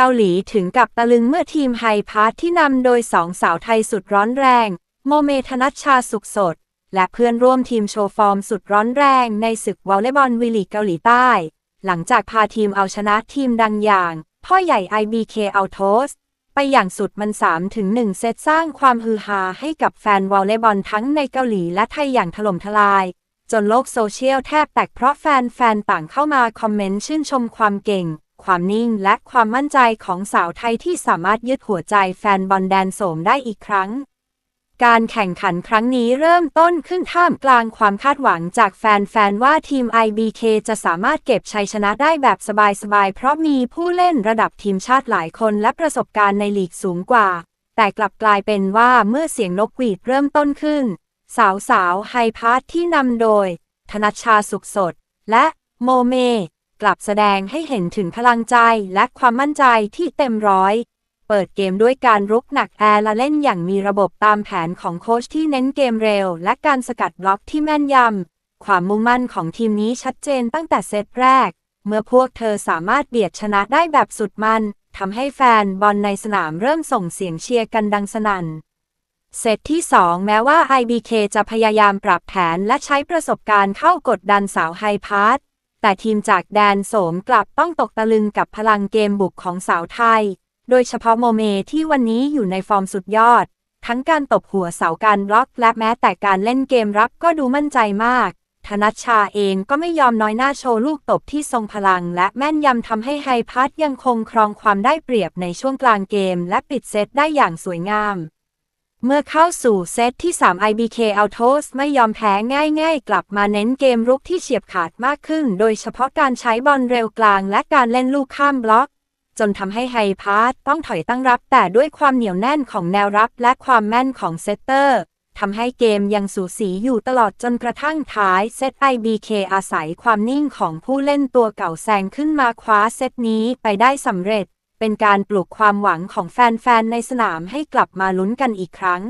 เกาหลีถึงกับตะลึงเมื่อทีมไฮพาร์ทที่นำโดยสองสาวไทยสุดร้อนแรง โมเมธนัชชาสุขสด และเพื่อนร่วมทีมโชว์ฟอร์มสุดร้อนแรงในศึกวอลเลย์บอลวีลีกเกาหลีใต้ หลังจากพาทีมเอาชนะทีมดังอย่าง พ่อใหญ่ IBK เอาโทสไปอย่างสุดมัน 3 ถึง 1 เซตสร้างความฮือฮาให้กับแฟนวอลเลย์บอลทั้งในเกาหลีและไทยอย่างถล่มทลาย จนโลกโซเชียลแทบแตกเพราะแฟนๆต่างเข้ามาคอมเมนต์ชื่นชมความเก่ง ความนิ่งและความมั่นใจของสาวไทยที่สามารถยึดหัวใจแฟนบอลแดนโสมได้อีกครั้ง การแข่งขันครั้งนี้เริ่มต้นขึ้นท่ามกลางความคาดหวังจากแฟนๆว่าทีม IBK จะสามารถเก็บชัยชนะได้แบบสบายๆ เพราะมีผู้เล่นระดับทีมชาติหลายคนและประสบการณ์ในลีกสูงกว่า แต่กลับกลายเป็นว่าเมื่อเสียงนกหวีดเริ่มต้นขึ้น สาวสาวไฮพาร์ทที่นำโดย ธนชชาสุขสด และโมเม กลับแสดงให้เห็นถึงพลังใจและความมั่นใจที่เต็มร้อย เปิดเกมด้วยการรุกหนักแอร์และเล่นอย่างมีระบบตามแผนของโค้ชที่เน้นเกมเร็ว และการสกัดบล็อกที่แม่นยำ ความมุ่งมั่นของทีมนี้ชัดเจนตั้งแต่เซตแรก เมื่อพวกเธอสามารถเบียดชนะได้แบบสุดมันทำให้แฟนบอลในสนามเริ่มส่งเสียงเชียร์กันดังสนั่นเซตที่ 2 แม้ว่า IBK จะพยายามปรับแผนและใช้ประสบการณ์เข้ากดดันสาวไฮพาร์ท แต่ทีมจากแดนโสมกลับต้องตกตะลึงกับพลังเกมบุกของสาวไทย โดยเฉพาะโมเมที่วันนี้อยู่ในฟอร์มสุดยอด ทั้งการตบหัวเสาการบล็อกและแม้แต่การเล่นเกมรับก็ดูมั่นใจมาก ธนัชชาเองก็ไม่ยอมน้อยหน้าโชว์ลูกตบที่ทรงพลัง และแม่นยำทำให้ไฮพาร์ทยังคงครองความได้เปรียบในช่วงกลางเกม และปิดเซตได้อย่างสวยงาม เมื่อเข้าสู่เซตที่ 3 IBK Autos ไม่ยอมแพ้ง่ายๆ กลับมาเน้นเกมรุกที่เฉียบขาดมากขึ้น โดยเฉพาะการใช้บอลเร็วกลางและการเล่นลูกข้ามบล็อก จนทำให้ไฮพาร์ทต้องถอยตั้งรับ แต่ด้วยความเหนียวแน่นของแนวรับและความแม่นของเซตเตอร์ทำให้เกมยังสูสีอยู่ตลอดจนกระทั่งท้ายเซต IBK อาศัยความนิ่งของผู้เล่นตัวเก่าแซงขึ้นมาคว้าเซตนี้ไปได้สำเร็จ เป็นการปลุกความหวังของแฟนๆ ในสนามให้กลับมาลุ้นกันอีกครั้ง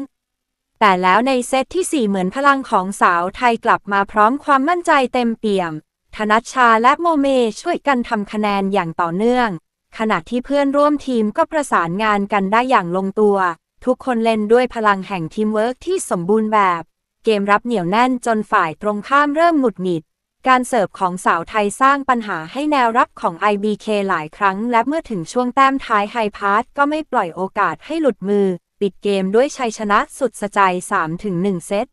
แต่แล้วในเซตที่ 4 เหมือนพลังของสาวไทยกลับมาพร้อมความมั่นใจเต็มเปี่ยม ธนัชชาและโมเมช่วยกันทำคะแนนอย่างต่อเนื่อง ขณะที่เพื่อนร่วมทีมก็ประสานงานกันได้อย่างลงตัว ทุกคนเล่นด้วยพลังแห่งทีมเวิร์กที่สมบูรณ์แบบ เกมรับเหนียวแน่นจนฝ่ายตรงข้ามเริ่มหงุดหงิด การเสิร์ฟของสาวไทยสร้างปัญหาให้แนวรับของ IBK หลายครั้ง และเมื่อถึงช่วงแต้มท้ายไฮพาร์ทก็ไม่ปล่อยโอกาสให้หลุดมือ ปิดเกมด้วยชัยชนะสุดสะใจ 3-1 เซต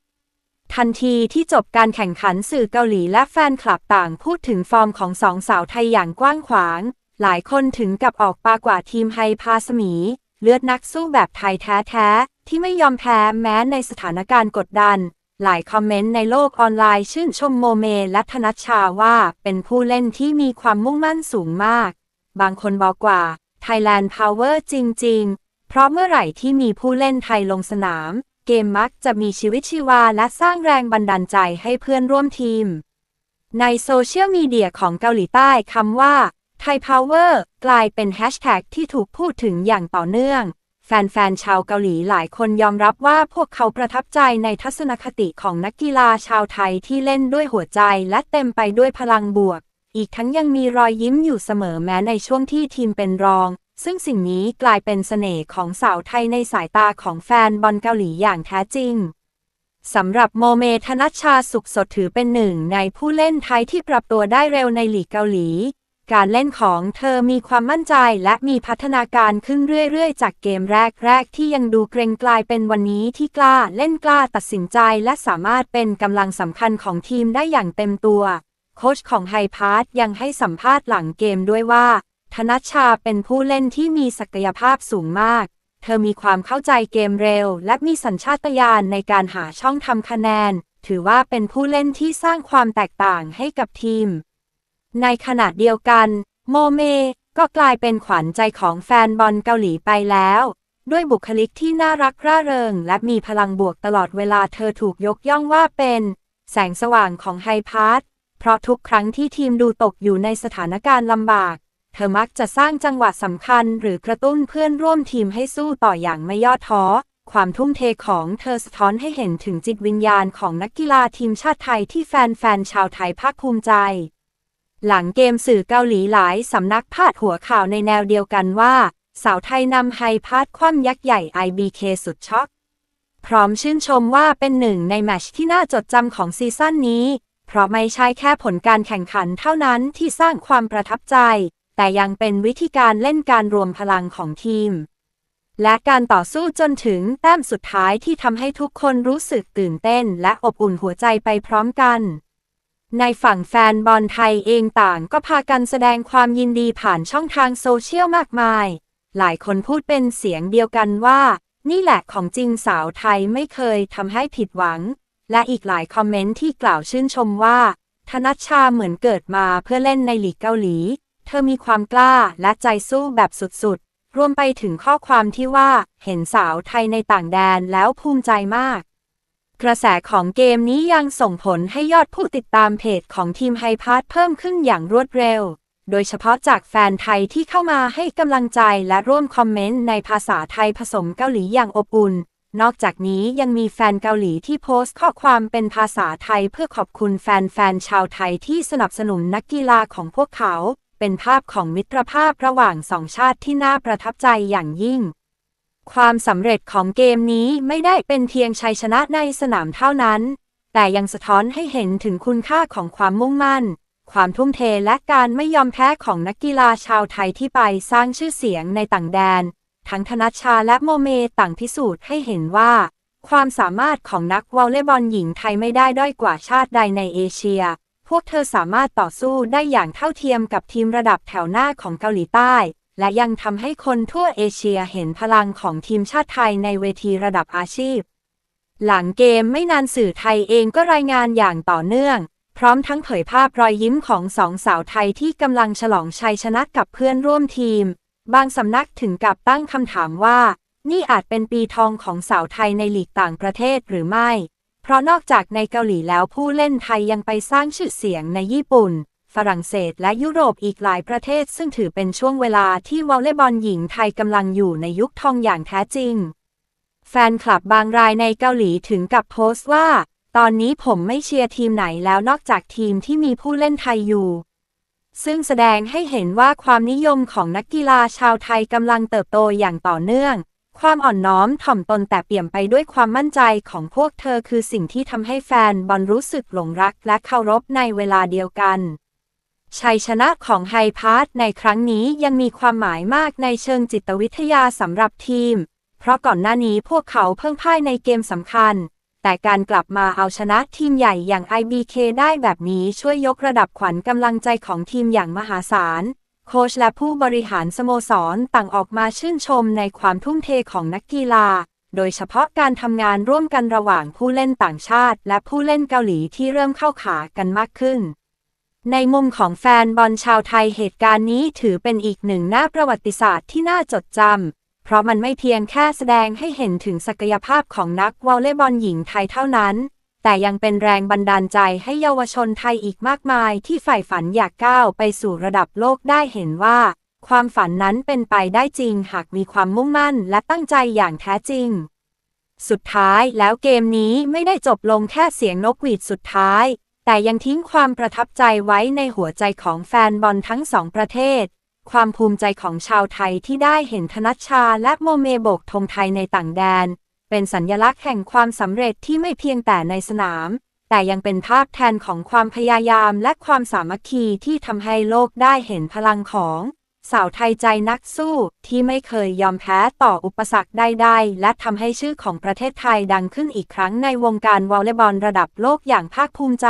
ทันทีที่จบการแข่งขันสื่อเกาหลีและแฟนคลับต่างพูดถึงฟอร์มของสองสาวไทยอย่างกว้างขวาง หลายคนถึงกับออกปากว่าทีมไฮพาสมี เลือดนักสู้แบบไทยแท้ๆที่ไม่ยอมแพ้แม้ในสถานการณ์กดดัน หลายคอมเมนต์ในโลกออนไลน์ชื่นชมโมเมและธนัชชาว่าเป็นผู้เล่นที่มีความมุ่งมั่นสูงมาก บางคนบอกว่า Thailand Power จริง ๆ เพราะเมื่อไหร่ที่มีผู้เล่นไทยลงสนาม เกมมักจะมีชีวิตชีวาและสร้างแรงบันดาลใจให้เพื่อนร่วมทีม ในโซเชียลมีเดียของเกาหลีใต้คำว่า Thai Power กลายเป็นแฮชแท็กที่ถูกพูดถึงอย่างต่อเนื่อง แฟนๆ ชาวเกาหลีหลายคนยอมรับว่าพวกเขาประทับใจในทัศนคติของนักกีฬาชาวไทยที่เล่นด้วยหัวใจและเต็มไปด้วยพลังบวก อีกทั้งยังมีรอยยิ้มอยู่เสมอแม้ในช่วงที่ทีมเป็นรอง ซึ่งสิ่งนี้กลายเป็นเสน่ห์ของสาวไทยในสายตาของแฟนบอลเกาหลีอย่างแท้จริงสำหรับโมเมธนัชชาสุขสดถือเป็นหนึ่งในผู้เล่นไทยที่ปรับตัวได้เร็วในลีกเกาหลี การเล่นของเธอมีความมั่นใจและมีพัฒนาการขึ้นเรื่อย ๆ จากเกมแรก ๆ ที่ยังดูเกรงกลายเป็นวันนี้ที่กล้าเล่นกล้าตัดสินใจและสามารถเป็นกำลังสำคัญของทีมได้อย่างเต็มตัว โค้ชของไฮพาร์ทยังให้สัมภาษณ์หลังเกมด้วยว่า ธนัชชาเป็นผู้เล่นที่มีศักยภาพสูงมาก เธอมีความเข้าใจเกมเร็ว และมีสัญชาตญาณในการหาช่องทำคะแนน ถือว่าเป็นผู้เล่นที่สร้างความแตกต่างให้กับทีม ในขณะเดียวกัน โมเม ก็กลายเป็นขวัญใจของแฟนบอลเกาหลีไปแล้ว ด้วยบุคลิกที่น่ารักร่าเริง และมีพลังบวกตลอดเวลาเธอถูกยกย่องว่าเป็น แสงสว่างของไฮพาร์ทเพราะทุกครั้งที่ทีมดูตกอยู่ในสถานการณ์ลำบาก เธอมักจะสร้างจังหวะสำคัญ หรือกระตุ้นเพื่อนร่วมทีมให้สู้ต่ออย่างไม่ย่อท้อความทุ่มเทของเธอสะท้อนให้เห็นถึงจิตวิญญาณของนักกีฬาทีมชาติไทยที่แฟนๆชาวไทยภาคภูมิใจ หลังเกมสื่อเกาหลีหลายสำนักพาดหัวข่าวในแนวเดียวกันว่า สาวไทยนำไฮพาดคว่ำยักษ์ใหญ่ IBK สุดช็อก พร้อมชื่นชมว่าเป็นหนึ่งในแมชที่น่าจดจำของซีซั่นนี้ เพราะไม่ใช่แค่ผลการแข่งขันเท่านั้นที่สร้างความประทับใจ แต่ยังเป็นวิธีการเล่นการรวมพลังของทีม และการต่อสู้จนถึงแต้มสุดท้ายที่ทำให้ทุกคนรู้สึกตื่นเต้น และอบอุ่นหัวใจไปพร้อมกัน ในฝั่งแฟนบอลไทยเองต่างก็พากันแสดงความยินดีผ่านช่องทางโซเชียลมากมาย หลายคนพูดเป็นเสียงเดียวกันว่า นี่แหละของจริงสาวไทยไม่เคยทำให้ผิดหวัง และอีกหลายคอมเมนต์ที่กล่าวชื่นชมว่า ธนัชชาเหมือนเกิดมาเพื่อเล่นในลีกเกาหลี เธอมีความกล้าและใจสู้แบบสุดๆ รวมไปถึงข้อความที่ว่าเห็นสาวไทยในต่างแดนแล้วภูมิใจมาก กระแสของเกมนี้ยังส่งผลให้ยอดผู้ติดตามเพจของทีมไฮพาร์ทเพิ่มขึ้นอย่างรวดเร็ว โดยเฉพาะจากแฟนไทยที่เข้ามาให้กำลังใจและร่วมคอมเมนต์ในภาษาไทยผสมเกาหลีอย่างอบอุ่น นอกจากนี้ยังมีแฟนเกาหลีที่โพสต์ข้อความเป็นภาษาไทยเพื่อขอบคุณแฟนๆชาวไทยที่สนับสนุนนักกีฬาของพวกเขา เป็นภาพของมิตรภาพระหว่างสองชาติที่น่าประทับใจอย่างยิ่ง ความสำเร็จของเกมนี้ไม่ได้เป็นเพียงชัยชนะในสนามเท่านั้น แต่ยังสะท้อนให้เห็นถึงคุณค่าของความมุ่งมั่น ความทุ่มเทและการไม่ยอมแพ้ของนักกีฬาชาวไทยที่ไปสร้างชื่อเสียงในต่างแดน ทั้งธนัชชาและโมเมต่างพิสูจน์ให้เห็นว่า ความสามารถของนักวอลเลย์บอลหญิงไทยไม่ได้ด้อยกว่าชาติใดในเอเชีย พวกเธอสามารถต่อสู้ได้อย่างเท่าเทียมกับทีมระดับแถวหน้าของเกาหลีใต้ และยังทำให้คนทั่วเอเชียเห็นพลังของทีมชาติไทยในเวทีระดับอาชีพ หลังเกมไม่นานสื่อไทยเองก็รายงานอย่างต่อเนื่อง พร้อมทั้งเผยภาพรอยยิ้มของสองสาวไทยที่กำลังฉลองชัยชนะกับเพื่อนร่วมทีม บางสำนักถึงกับตั้งคำถามว่า นี่อาจเป็นปีทองของสาวไทยในลีกต่างประเทศหรือไม่ เพราะนอกจากในเกาหลีแล้วผู้เล่นไทยยังไปสร้างชื่อเสียงในญี่ปุ่น ฝรั่งเศสและยุโรปอีกหลายประเทศ ซึ่งถือเป็นช่วงเวลาที่วอลเลย์บอลหญิงไทยกำลังอยู่ในยุคทองอย่างแท้จริง แฟนคลับบางรายในเกาหลีถึงกับโพสต์ว่า ตอนนี้ผมไม่เชียร์ทีมไหนแล้วนอกจากทีมที่มีผู้เล่นไทยอยู่ ซึ่งแสดงให้เห็นว่าความนิยมของนักกีฬาชาวไทยกำลังเติบโตอย่างต่อเนื่องความอ่อนน้อมถ่อมตนแต่เปี่ยมไปด้วยความมั่นใจของพวกเธอคือสิ่งที่ทำให้แฟนบอลรู้สึกหลงรักและเคารพในเวลาเดียวกัน ชัยชนะของไฮพาร์ทในครั้งนี้ยังมีความหมายมากในเชิงจิตวิทยาสำหรับทีม เพราะก่อนหน้านี้พวกเขาเพิ่งพ่ายในเกมสำคัญ แต่การกลับมาเอาชนะทีมใหญ่อย่าง IBK ได้แบบนี้ช่วยยกระดับขวัญกำลังใจของทีมอย่างมหาศาล โค้ชและผู้บริหารสโมสรต่างออกมาชื่นชมในความทุ่มเทของนักกีฬา โดยเฉพาะการทำงานร่วมกันระหว่างผู้เล่นต่างชาติ และผู้เล่นเกาหลีที่เริ่มเข้าขากันมากขึ้น ในมุมของแฟนบอลชาวไทยเหตุการณ์นี้ถือเป็นอีกหนึ่งหน้าประวัติศาสตร์ที่น่าจดจำ เพราะมันไม่เพียงแค่แสดงให้เห็นถึงศักยภาพของนักวอลเลย์บอลหญิงไทยเท่านั้น แต่ยังเป็นแรงบันดาลใจให้เยาวชนไทยอีกมากมายที่ใฝ่ฝันอยากก้าวไปสู่ระดับโลกได้เห็นว่า ความฝันนั้นเป็นไปได้จริงหากมีความมุ่งมั่นและตั้งใจอย่างแท้จริง สุดท้ายแล้วเกมนี้ไม่ได้จบลงแค่เสียงนกหวีดสุดท้าย แต่ยังทิ้งความประทับใจไว้ในหัวใจของแฟนบอลทั้งสองประเทศ ความภูมิใจของชาวไทยที่ได้เห็นธนัชชาและโมเมโบกธงไทยในต่างแดน เป็นสัญญลักษณ์แห่งความสำเร็จที่ไม่เพียงแต่ในสนาม แต่ยังเป็นภาพแทนของความพยายามและความสามัคคีที่ทำให้โลกได้เห็นพลังของ สาวไทยใจนักสู้ ที่ไม่เคยยอมแพ้ต่ออุปสรรคใดๆ และทำให้ชื่อของประเทศไทยดังขึ้นอีกครั้งในวงการวอลเลย์บอลระดับโลกอย่างภาคภูมิใจ